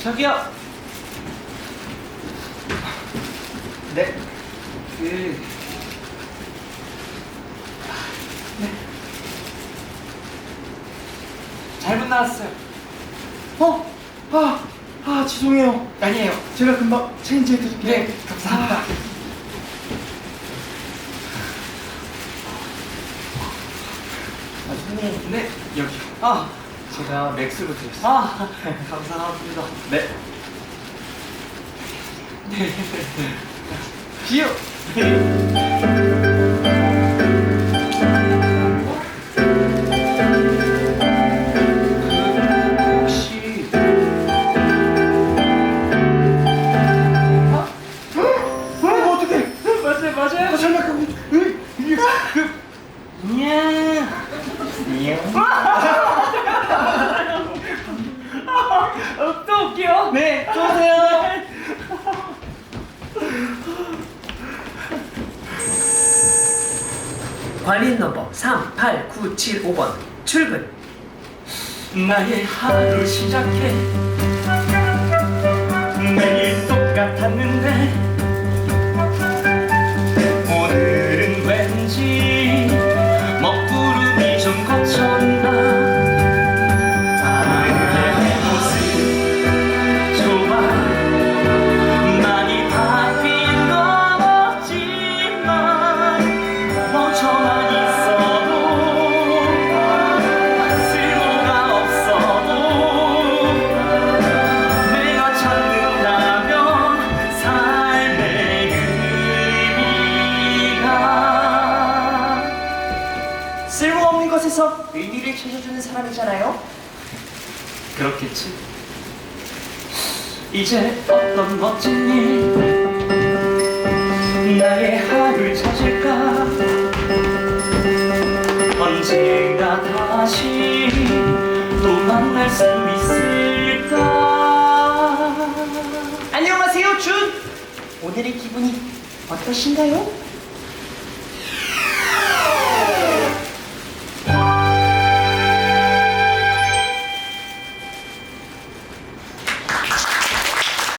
저기요. 네. 그. 네. 잘못 나왔어요. 어? 아, 아 죄송해요. 아니에요. 제가 금방 체인지 해드릴게요. 네, 감사합니다. 아. 아, 손님. 네, 여기. 아. 제가 맥스로 드렸어요. 아, 감사합니다. 네. 네. 그 혹시 어, 어떡해. 맞아요, 맞아요. 아, 설마 그, 으, 이게 그, 냐. 어, 또 올게요. 네, 좋으세요. 관인 넘버 38975번 출근 나의 하루 시작해 매일 똑같았는데 것에서 의미를 찾아주는 사람이잖아요. 그렇겠지. 이제 어떤 멋진 일 나의 하루를 찾을까? 언젠가 다시 또 만날 수 있을까? 안녕하세요 준. 오늘의 기분이 어떠신가요?